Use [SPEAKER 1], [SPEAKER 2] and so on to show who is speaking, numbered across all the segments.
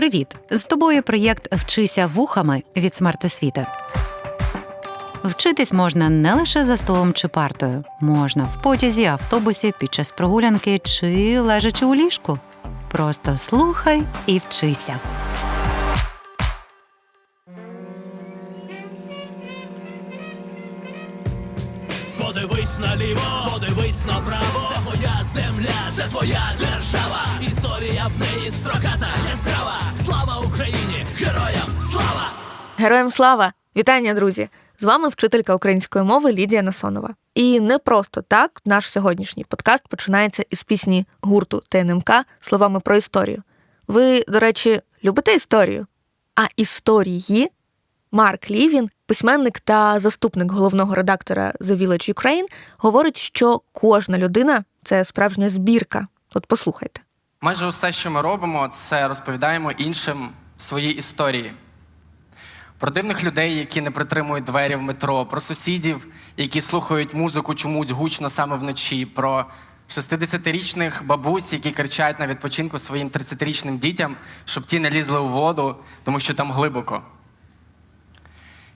[SPEAKER 1] Привіт! З тобою проєкт Вчися вухами від смертосвіти. Вчитись можна не лише за столом чи партою, можна в потязі, автобусі, під час прогулянки чи лежачи у ліжку. Просто слухай і вчися.
[SPEAKER 2] Подивись наліво, подивись направо. Це твоя земля, це твоя держава. Історія в неї строката, яскрава. Героям слава!
[SPEAKER 3] Вітання, друзі! З вами вчителька української мови Лідія Насонова. І не просто так наш сьогоднішній подкаст починається із пісні гурту ТНМК словами про історію. Ви, до речі, любите історію? А історії Марк Лівін, письменник та заступник головного редактора The Village Ukraine, говорить, що кожна людина це справжня збірка. От послухайте.
[SPEAKER 4] Майже усе, що ми робимо, це розповідаємо іншим свої історії. Про дивних людей, які не притримують двері в метро, про сусідів, які слухають музику чомусь гучно саме вночі, про 60-річних бабусь, які кричать на відпочинку своїм 30-річним дітям, щоб ті не лізли у воду, тому що там глибоко.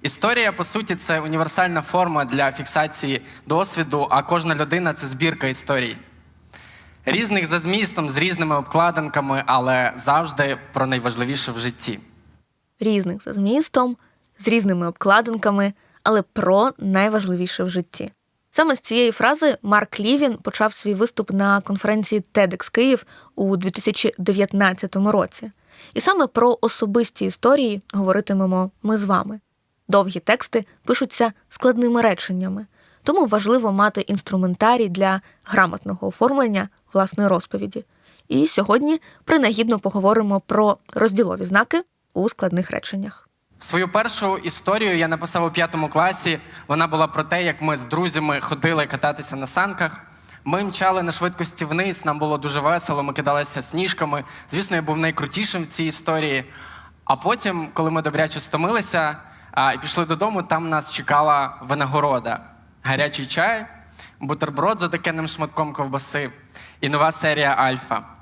[SPEAKER 4] Історія, по суті, це універсальна форма для фіксації досвіду, а кожна людина це збірка історій. Різних за змістом, з різними обкладинками, але завжди про найважливіше в житті.
[SPEAKER 3] Різних за змістом, з різними обкладинками, але про найважливіше в житті. Саме з цієї фрази Марк Лівін почав свій виступ на конференції TEDx Київ у 2019 році. І саме про особисті історії говоритимемо ми з вами. Довгі тексти пишуться складними реченнями, тому важливо мати інструментарій для грамотного оформлення власної розповіді. І сьогодні принагідно поговоримо про розділові знаки у складних реченнях.
[SPEAKER 4] Свою першу історію я написав у п'ятому класі. Вона була про те, як ми з друзями ходили кататися на санках. Ми мчали на швидкості вниз, нам було дуже весело, ми кидалися сніжками. Звісно, я був найкрутішим в цій історії. А потім, коли ми добряче стомилися і пішли додому, там нас чекала винагорода: гарячий чай, бутерброд з отакенним шматком ковбаси і нова серія Альфа.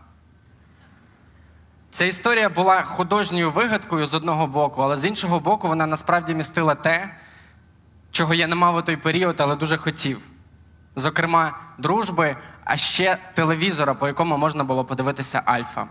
[SPEAKER 4] Ця історія була художньою вигадкою з одного боку, але з іншого боку, вона насправді містила те, чого я не мав у той період, але дуже хотів. Зокрема, дружби, а ще телевізора, по якому можна було подивитися Альфа.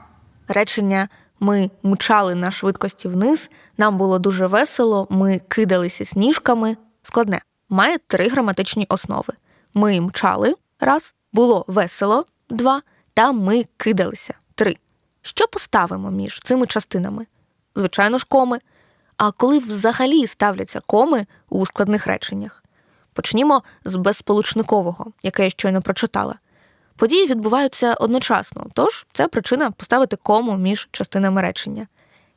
[SPEAKER 3] Речення ми мчали на швидкості вниз, нам було дуже весело, ми кидалися сніжками. Складне. Має три граматичні основи: ми мчали раз, було весело два, та ми кидалися три. Що поставимо між цими частинами? Звичайно ж, коми. А коли взагалі ставляться коми у складних реченнях? Почнімо з безсполучникового, яке я щойно прочитала. Події відбуваються одночасно, тож це причина поставити кому між частинами речення.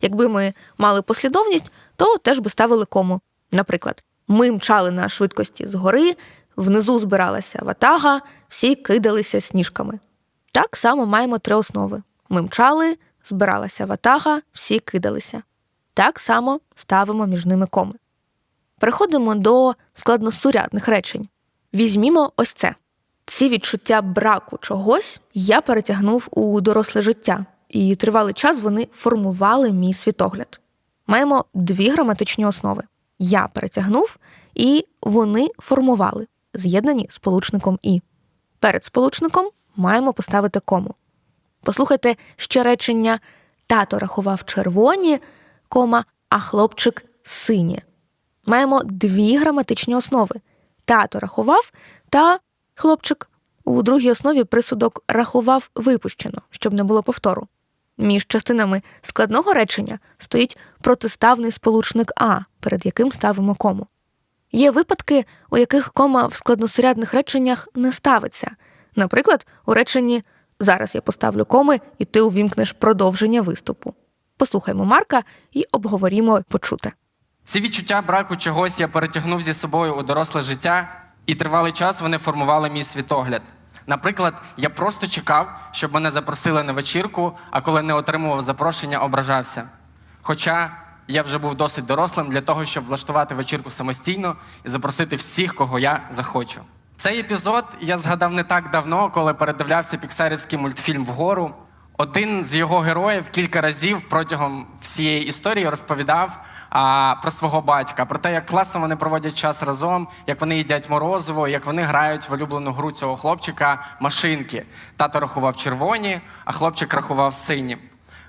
[SPEAKER 3] Якби ми мали послідовність, то теж би ставили кому. Наприклад, ми мчали на швидкості згори, внизу збиралася ватага, всі кидалися сніжками. Так само маємо три основи: ми мчали, збиралася ватага, всі кидалися. Так само ставимо між ними коми. Переходимо до складносурядних речень. Візьмімо ось це. Ці відчуття браку чогось я перетягнув у доросле життя, і тривалий час вони формували мій світогляд. Маємо дві граматичні основи: я перетягнув, і вони формували, з'єднані сполучником і. Перед сполучником маємо поставити кому. Послухайте ще речення тато рахував червоні, кома, а хлопчик сині. Маємо дві граматичні основи: тато рахував та хлопчик. У другій основі присудок рахував випущено, щоб не було повтору. Між частинами складного речення стоїть протиставний сполучник А, перед яким ставимо кому. Є випадки, у яких кома в складносурядних реченнях не ставиться. Наприклад, у реченні Зараз я поставлю коми, і ти увімкнеш продовження виступу. Послухаймо Марка і обговорімо почуте.
[SPEAKER 4] Ці відчуття браку чогось я перетягнув зі собою у доросле життя, і тривалий час вони формували мій світогляд. Наприклад, я просто чекав, щоб мене запросили на вечірку, а коли не отримував запрошення, ображався. Хоча я вже був досить дорослим для того, щоб влаштувати вечірку самостійно і запросити всіх, кого я захочу. Цей епізод я згадав не так давно, коли передивлявся піксарівський мультфільм Вгору. Один з його героїв кілька разів протягом всієї історії розповідав а, про свого батька, про те, як класно вони проводять час разом, як вони їдять морозиво, як вони грають в улюблену гру цього хлопчика машинки. Тато рахував червоні, а хлопчик рахував сині.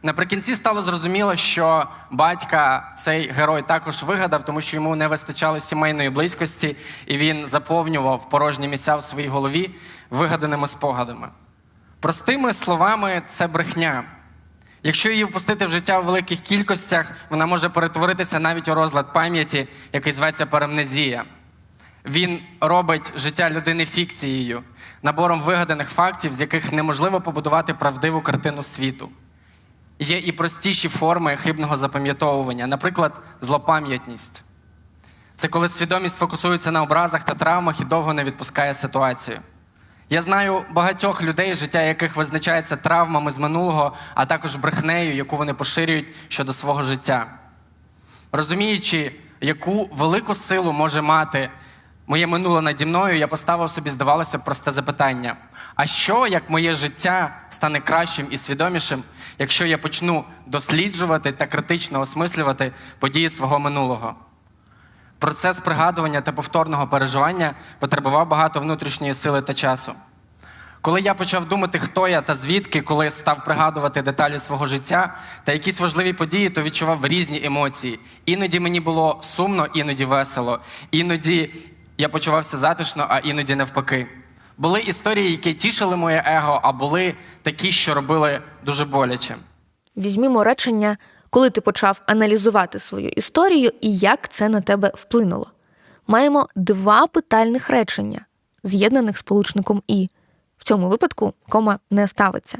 [SPEAKER 4] Наприкінці стало зрозуміло, що батька цей герой також вигадав, тому що йому не вистачало сімейної близькості, і він заповнював порожні місця в своїй голові вигаданими спогадами. Простими словами, це брехня. Якщо її впустити в життя у великих кількостях, вона може перетворитися навіть у розлад пам'яті, який зветься парамнезія. Він робить життя людини фікцією, набором вигаданих фактів, з яких неможливо побудувати правдиву картину світу. Є і простіші форми хибного запам'ятовування, наприклад, злопам'ятність. Це коли свідомість фокусується на образах та травмах і довго не відпускає ситуацію. Я знаю багатьох людей, життя яких визначається травмами з минулого, а також брехнею, яку вони поширюють щодо свого життя. Розуміючи, яку велику силу може мати моє минуле наді мною, я поставив собі, здавалося, просте запитання: а що, як моє життя стане кращим і свідомішим, якщо я почну досліджувати та критично осмислювати події свого минулого? Процес пригадування та повторного переживання потребував багато внутрішньої сили та часу. Коли я почав думати, хто я та звідки, коли став пригадувати деталі свого життя та якісь важливі події, то відчував різні емоції. Іноді мені було сумно, іноді весело, іноді я почувався затишно, а іноді навпаки. Були історії, які тішили моє его, а були такі, що робили дуже боляче.
[SPEAKER 3] Візьмімо речення, коли ти почав аналізувати свою історію і як це на тебе вплинуло. Маємо два питальних речення, з'єднаних сполучником і. В цьому випадку кома не ставиться.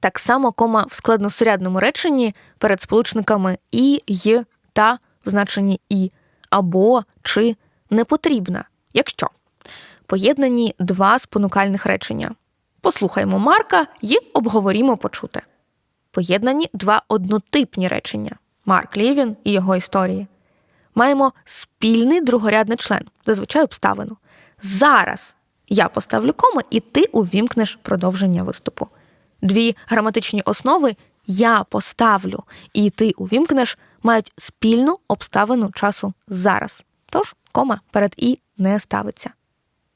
[SPEAKER 3] Так само кома в складносурядному реченні перед сполучниками і, й та в значенні і, або чи не потрібна, якщо поєднані два спонукальних речення. Послухаймо Марка і обговорімо почуте поєднані два однотипні речення Марк Лівін і його історії. Маємо спільний другорядний член, зазвичай обставину. Зараз я поставлю кому, і ти увімкнеш продовження виступу. Дві граматичні основи я поставлю, і ти увімкнеш мають спільну обставину часу зараз. Тож кома перед і не ставиться.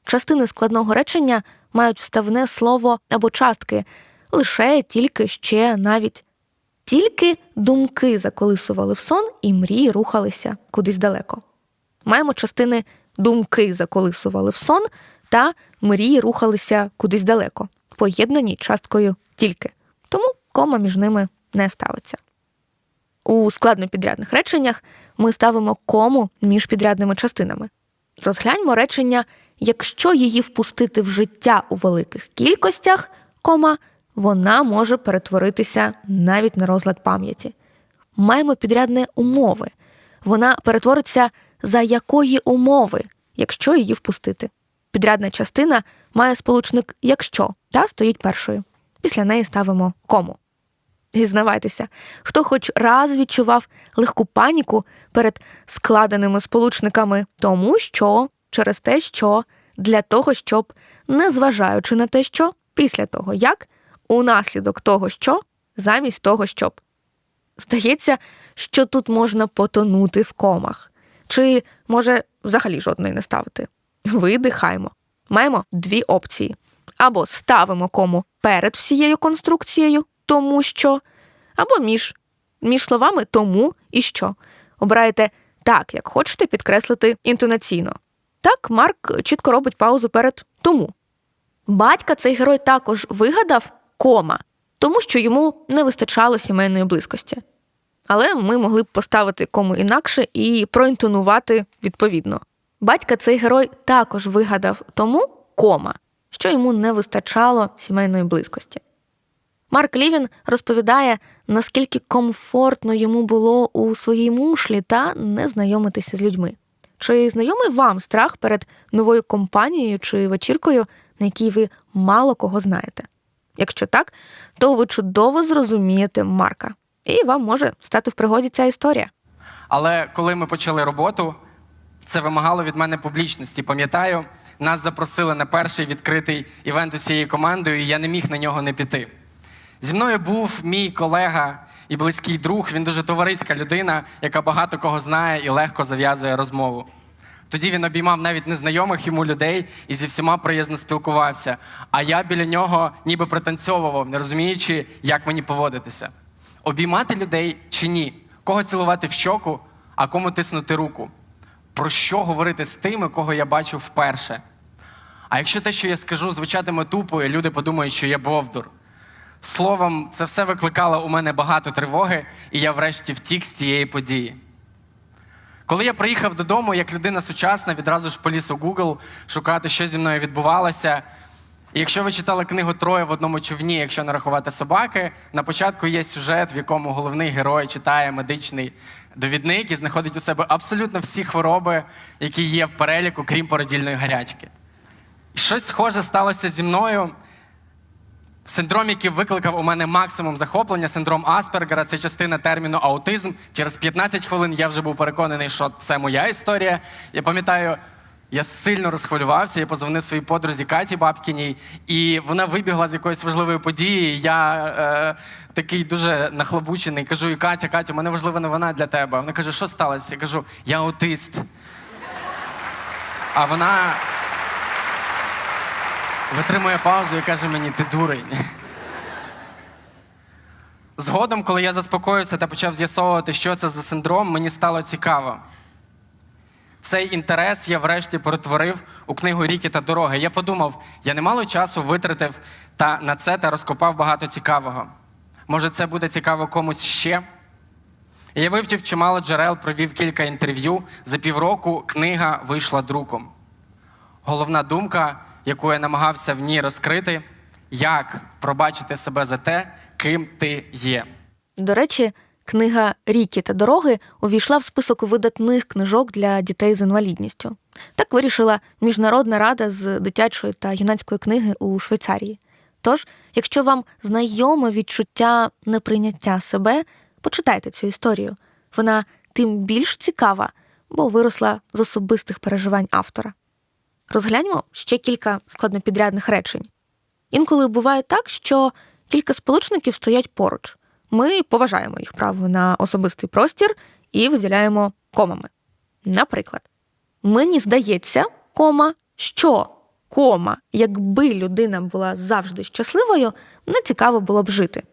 [SPEAKER 3] Частини складного речення мають вставне слово або частки, лише тільки ще навіть. Тільки думки заколисували в сон, і мрії рухалися кудись далеко. Маємо частини думки заколисували в сон та мрії рухалися кудись далеко, поєднані часткою тільки. Тому кома між ними не ставиться. У складнопідрядних реченнях ми ставимо кому між підрядними частинами. Розгляньмо речення, якщо її впустити в життя у великих кількостях, кома, вона може перетворитися навіть на розлад пам'яті. Маємо підрядне умови. Вона перетвориться за якої умови, якщо її впустити. Підрядна частина має сполучник якщо та стоїть першою. Після неї ставимо кому. Зізнавайтеся, хто хоч раз відчував легку паніку перед складеними сполучниками, тому що через те, що для того, щоб, незважаючи на те, що після того, як, унаслідок того, що, замість того, щоб. Здається, що тут можна потонути в комах, чи може взагалі жодної не ставити. Видихаємо. Маємо дві опції: або ставимо кому перед всією конструкцією, тому що, або між, між словами тому і що. Обираєте так, як хочете підкреслити інтонаційно. Так, Марк чітко робить паузу перед тому. Батька цей герой також вигадав кома, тому що йому не вистачало сімейної близькості. Але ми могли б поставити кому інакше і проінтонувати відповідно. Батька цей герой також вигадав тому кома, що йому не вистачало сімейної близькості. Марк Лівін розповідає, наскільки комфортно йому було у своїй мушлі та не знайомитися з людьми. Чи знайомий вам страх перед новою компанією чи вечіркою, на якій ви мало кого знаєте? Якщо так, то ви чудово зрозумієте Марка, і вам може стати в пригоді ця історія.
[SPEAKER 4] Але коли ми почали роботу, це вимагало від мене публічності. Пам'ятаю, нас запросили на перший відкритий івент усією командою, і я не міг на нього не піти. Зі мною був мій колега і близький друг. Він дуже товариська людина, яка багато кого знає і легко зав'язує розмову. Тоді він обіймав навіть незнайомих йому людей і зі всіма приязно спілкувався. А я біля нього ніби пританцьовував, не розуміючи, як мені поводитися. Обіймати людей чи ні? Кого цілувати в щоку, а кому тиснути руку? Про що говорити з тими, кого я бачу вперше? А якщо те, що я скажу, звучатиме тупо, і люди подумають, що я бовдур. Словом, це все викликало у мене багато тривоги, і я врешті втік з цієї події. Коли я приїхав додому, як людина сучасна, відразу ж поліз у Google шукати, що зі мною відбувалося. І якщо ви читали книгу Троє в одному човні, якщо не рахувати собаки, на початку є сюжет, в якому головний герой читає медичний довідник і знаходить у себе абсолютно всі хвороби, які є в переліку, крім породільної гарячки. Щось схоже сталося зі мною. Синдром, який викликав у мене максимум захоплення, синдром Аспергера, це частина терміну аутизм. Через 15 хвилин я вже був переконаний, що це моя історія. Я пам'ятаю, я сильно розхвилювався, я позвонив своїй подрузі Каті Бабкіній, і вона вибігла з якоїсь важливої події. Я е, такий дуже нахлобучений, кажу: Катя, Катя, у мене важлива новина для тебе. Вона каже, що сталося? Я кажу, я аутист. А вона витримує паузу і каже мені, ти дурень. Згодом, коли я заспокоївся та почав з'ясовувати, що це за синдром, мені стало цікаво. Цей інтерес я врешті перетворив у книгу Ріки та дороги. Я подумав, я немало часу витратив та на це та розкопав багато цікавого. Може, це буде цікаво комусь ще? Я вивчив чимало джерел, провів кілька інтерв'ю. За півроку книга вийшла друком. Головна думка, яку я намагався в ній розкрити, як пробачити себе за те, ким ти є.
[SPEAKER 3] До речі, книга Ріки та дороги увійшла в список видатних книжок для дітей з інвалідністю. Так вирішила Міжнародна рада з дитячої та юнацької книги у Швейцарії. Тож, якщо вам знайоме відчуття неприйняття себе, почитайте цю історію. Вона тим більш цікава, бо виросла з особистих переживань автора. Розгляньмо ще кілька складнопідрядних речень. Інколи буває так, що кілька сполучників стоять поруч. Ми поважаємо їх право на особистий простір і виділяємо комами. Наприклад, мені здається, кома, що кома, якби людина була завжди щасливою, не цікаво було б жити.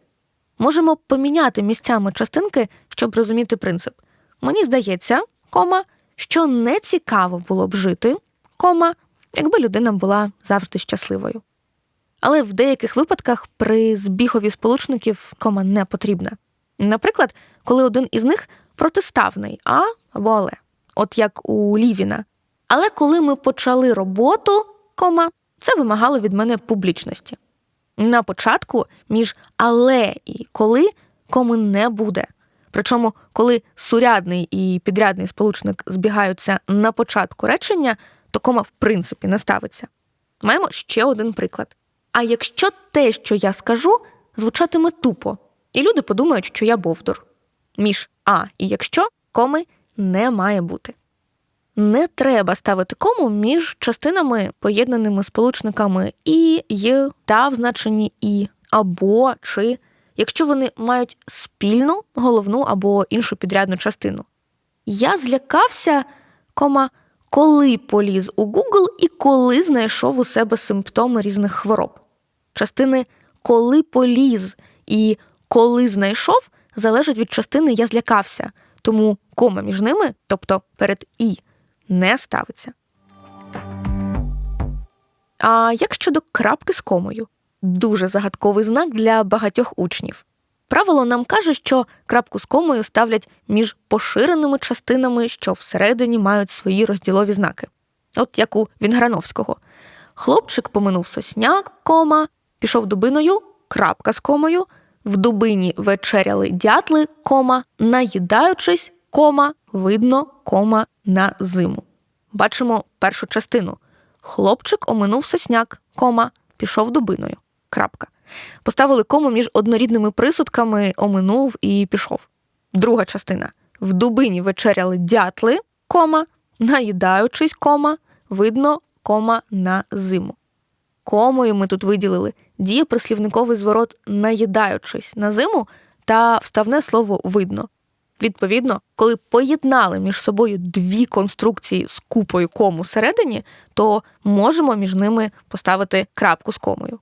[SPEAKER 3] Можемо поміняти місцями частинки, щоб розуміти принцип. Мені здається, кома, що не цікаво було б жити, кома, якби людина була завжди щасливою. Але в деяких випадках при збігові сполучників кома не потрібна. Наприклад, коли один із них протиставний а або але, от як у Лівіна. Але коли ми почали роботу, кома, це вимагало від мене публічності. На початку між але і коли коми не буде. Причому, коли сурядний і підрядний сполучник збігаються на початку речення, то кома в принципі не ставиться. Маємо ще один приклад. А якщо те, що я скажу, звучатиме тупо, і люди подумають, що я бовдур. Між а і якщо коми не має бути. Не треба ставити кому між частинами, поєднаними сполучниками і, й, та в значенні і, або чи, якщо вони мають спільну головну або іншу підрядну частину. Я злякався, кома, коли поліз у Google і коли знайшов у себе симптоми різних хвороб. Частини коли поліз і коли знайшов залежать від частини я злякався, тому кома між ними, тобто перед і, не ставиться. А як щодо крапки з комою? Дуже загадковий знак для багатьох учнів. Правило нам каже, що крапку з комою ставлять між поширеними частинами, що всередині мають свої розділові знаки. От як у Вінграновського. Хлопчик поминув сосняк, кома, пішов дубиною, крапка з комою, в дубині вечеряли дятли, кома, наїдаючись, кома, видно, кома на зиму. Бачимо першу частину. Хлопчик оминув сосняк, кома, пішов дубиною. Крапка. Поставили кому між однорідними присудками оминув і пішов. Друга частина. В дубині вечеряли дятли, кома, наїдаючись, кома, видно, кома на зиму. Комою ми тут виділили дієприслівниковий зворот наїдаючись на зиму та вставне слово видно. Відповідно, коли поєднали між собою дві конструкції з купою кому всередині, то можемо між ними поставити крапку з комою.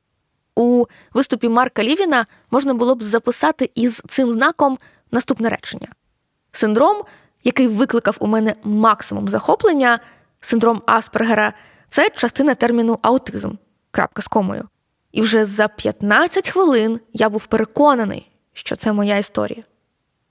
[SPEAKER 3] У виступі Марка Лівіна можна було б записати із цим знаком наступне речення. Синдром, який викликав у мене максимум захоплення, синдром Аспергера, це частина терміну аутизм. Крапка з комою. І вже за 15 хвилин я був переконаний, що це моя історія.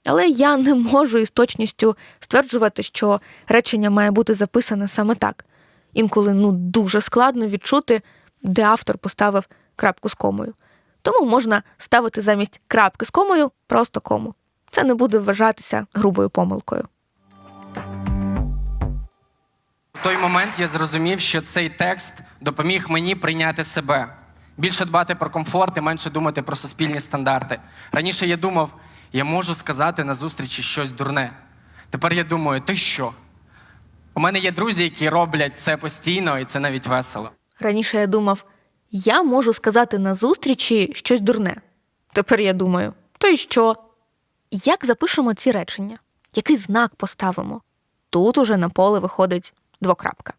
[SPEAKER 3] Але я не можу із точністю стверджувати, що речення має бути записане саме так. Інколи ну дуже складно відчути, де автор поставив крапку з комою. Тому можна ставити замість крапки з комою просто кому. Це не буде вважатися грубою помилкою.
[SPEAKER 4] У той момент я зрозумів, що цей текст допоміг мені прийняти себе, більше дбати про комфорт і менше думати про суспільні стандарти. Раніше я думав, я можу сказати на зустрічі щось дурне. Тепер я думаю, ти що? У мене є друзі, які роблять це постійно, і це навіть весело.
[SPEAKER 3] Раніше я думав, я можу сказати на зустрічі щось дурне. Тепер я думаю, то й що? Як запишемо ці речення? Який знак поставимо? Тут уже на поле виходить двокрапка.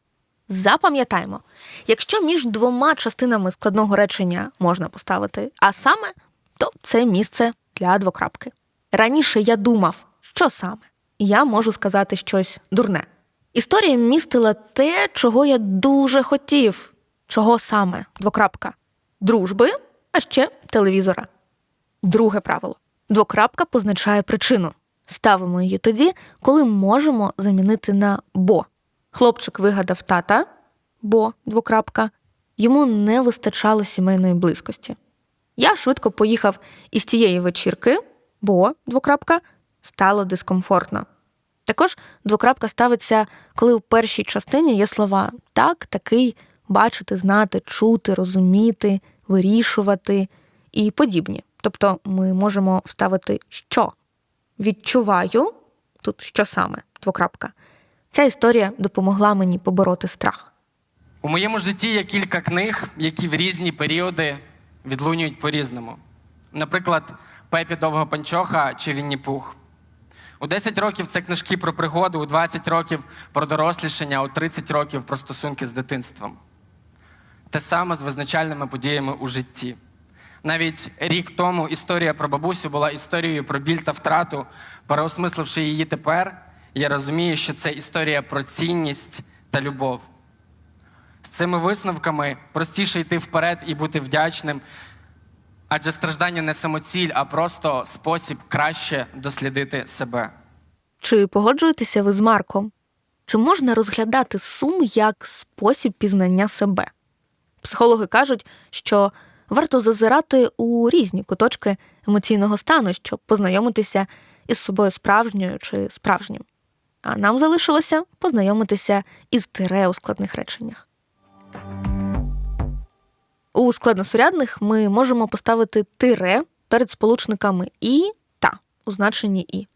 [SPEAKER 3] Запам'ятаймо, якщо між двома частинами складного речення можна поставити а саме, то це місце для двокрапки. Раніше я думав, що саме, і я можу сказати щось дурне. Історія містила те, чого я дуже хотів. Чого саме? Двокрапка. Дружби, а ще телевізора. Друге правило. Двокрапка позначає причину. Ставимо її тоді, коли можемо замінити на бо. Хлопчик вигадав тата, бо двокрапка. Йому не вистачало сімейної близькості. Я швидко поїхав із тієї вечірки, бо двокрапка стало дискомфортно. Також двокрапка ставиться, коли у першій частині є слова так, такий, бачити, знати, чути, розуміти, вирішувати і подібні. Тобто ми можемо вставити що. Відчуваю тут що саме двокрапка. Ця історія допомогла мені побороти страх.
[SPEAKER 4] У моєму житті є кілька книг, які в різні періоди відлунюють по-різному. Наприклад, Пепі Довго Панчоха чи Вінні Пух. У 10 років це книжки про пригоди, у 20 років про дорослішання, у 30 років про стосунки з дитинством. Те саме з визначальними подіями у житті. Навіть рік тому історія про бабусю була історією про біль та втрату. Переосмисливши її тепер, я розумію, що це історія про цінність та любов. З цими висновками простіше йти вперед і бути вдячним, адже страждання не самоціль, а просто спосіб краще дослідити себе.
[SPEAKER 3] Чи погоджуєтеся ви з Марком? Чи можна розглядати сум як спосіб пізнання себе? Психологи кажуть, що варто зазирати у різні куточки емоційного стану, щоб познайомитися із собою справжньою чи справжнім. А нам залишилося познайомитися із тире у складних реченнях. У складносурядних ми можемо поставити тире перед сполучниками і та у значенні і.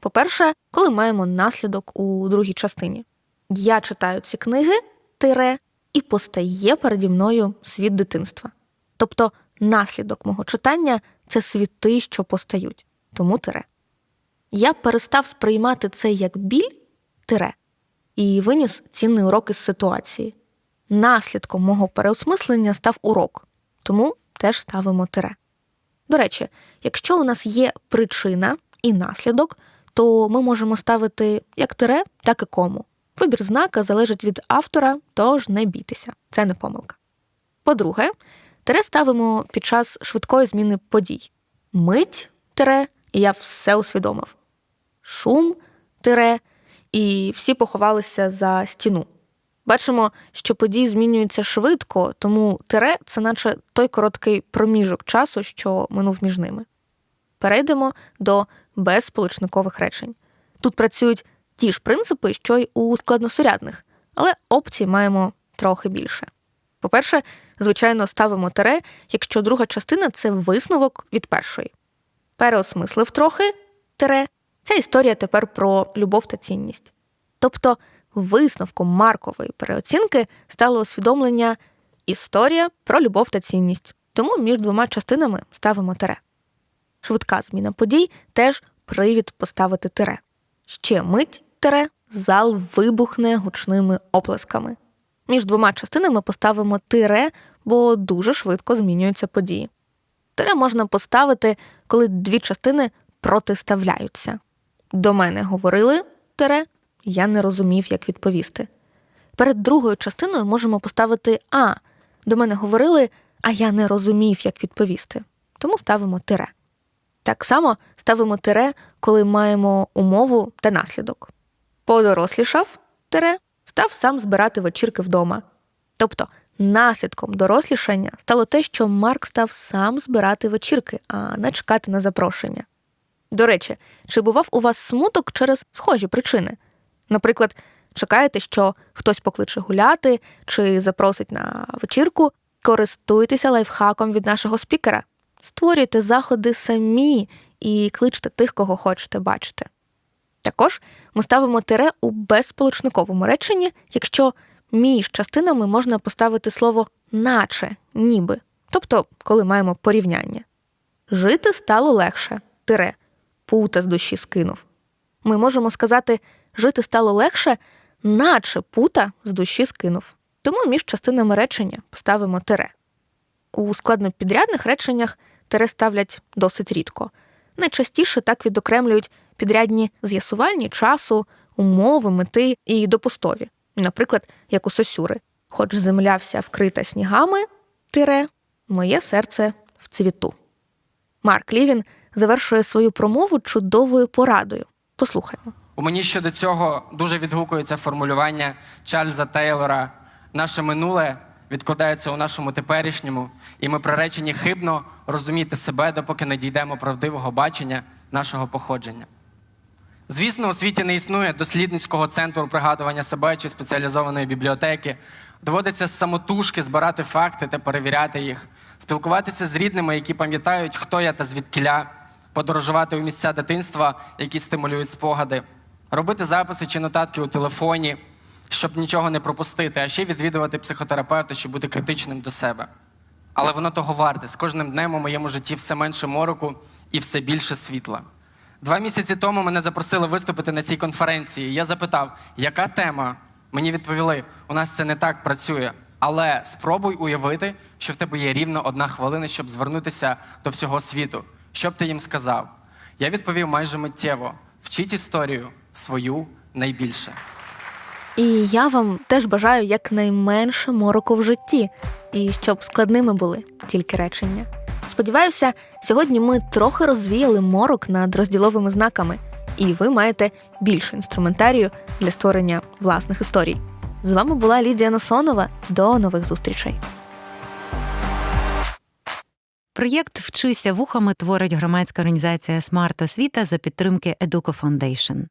[SPEAKER 3] По-перше, коли маємо наслідок у другій частині. Я читаю ці книги тире, і постає переді мною світ дитинства. Тобто наслідок мого читання це світи, що постають, тому тире. Я перестав сприймати це як біль тире і виніс цінний урок із ситуації. Наслідком мого переосмислення став урок, тому теж ставимо тире. До речі, якщо у нас є причина і наслідок, то ми можемо ставити як тире, так і кому. Вибір знака залежить від автора, тож не бійтеся, це не помилка. По-друге, тире ставимо під час швидкої зміни подій. Мить тире, і я все усвідомив. Шум тире, і всі поховалися за стіну. Бачимо, що події змінюються швидко, тому тире це наче той короткий проміжок часу, що минув між ними. Перейдемо до безсполучникових речень. Тут працюють ті ж принципи, що й у складносурядних, але опцій маємо трохи більше. По-перше, звичайно, ставимо тире, якщо друга частина це висновок від першої. Переосмислив трохи тире. Ця історія тепер про любов та цінність. Тобто, висновком маркової переоцінки стало усвідомлення історія про любов та цінність. Тому між двома частинами ставимо тире. Швидка зміна подій теж привід поставити тире. Ще мить тире, зал вибухне гучними оплесками. Між двома частинами поставимо тире, бо дуже швидко змінюються події. Тире можна поставити, коли дві частини протиставляються. До мене говорили тире, я не розумів, як відповісти. Перед другою частиною можемо поставити А. До мене говорили, а я не розумів, як відповісти. Тому ставимо тире. Так само ставимо тире, коли маємо умову та наслідок. Подорослішав тире, став сам збирати вечірки вдома. Тобто наслідком дорослішання стало те, що Марк став сам збирати вечірки, а не чекати на запрошення. До речі, чи бував у вас смуток через схожі причини? Наприклад, чекаєте, що хтось покличе гуляти чи запросить на вечірку, користуйтеся лайфхаком від нашого спікера. Створюйте заходи самі і кличте тих, кого хочете бачити. Також ми ставимо тире у безсполучниковому реченні, якщо між частинами можна поставити слово наче, ніби, тобто коли маємо порівняння. Жити стало легше, тире, пута з душі скинув. Ми можемо сказати жити стало легше, наче пута з душі скинув. Тому між частинами речення ставимо тире. У складнопідрядних реченнях тире ставлять досить рідко. Найчастіше так відокремлюють підрядні з'ясувальні часу, умови, мети і допустові. Наприклад, як у Сосюри. Хоч земля вся вкрита снігами, тире, моє серце в цвіту. Марк Лівін завершує свою промову чудовою порадою. Послухаймо.
[SPEAKER 4] У мені щодо цього дуже відгукується формулювання Чарльза Тейлора Наше минуле відкладається у нашому теперішньому, і ми приречені хибно розуміти себе, допоки не дійдемо правдивого бачення нашого походження. Звісно, у світі не існує дослідницького центру пригадування себе чи спеціалізованої бібліотеки. Доводиться з самотужки збирати факти та перевіряти їх, спілкуватися з рідними, які пам'ятають, хто я та звідкіля, подорожувати у місця дитинства, які стимулюють спогади, робити записи чи нотатки у телефоні, щоб нічого не пропустити, а ще відвідувати психотерапевта, щоб бути критичним до себе. Але воно того варте. З кожним днем у моєму житті все менше мороку і все більше світла. Два місяці тому мене запросили виступити на цій конференції. Я запитав, яка тема? Мені відповіли, у нас це не так працює. Але спробуй уявити, що в тебе є рівно одна хвилина, щоб звернутися до всього світу. Що б ти їм сказав? Я відповів майже миттєво: вчіть історію свою найбільше.
[SPEAKER 3] І я вам теж бажаю якнайменше мороку в житті, і щоб складними були тільки речення. Сподіваюся, сьогодні ми трохи розвіяли морок над розділовими знаками, і ви маєте більше інструментарію для створення власних історій. З вами була Лідія Носонова. До нових зустрічей.
[SPEAKER 1] Проєкт Вчися вухами творить громадська організація Смарт Освіта за підтримки Educo Foundation.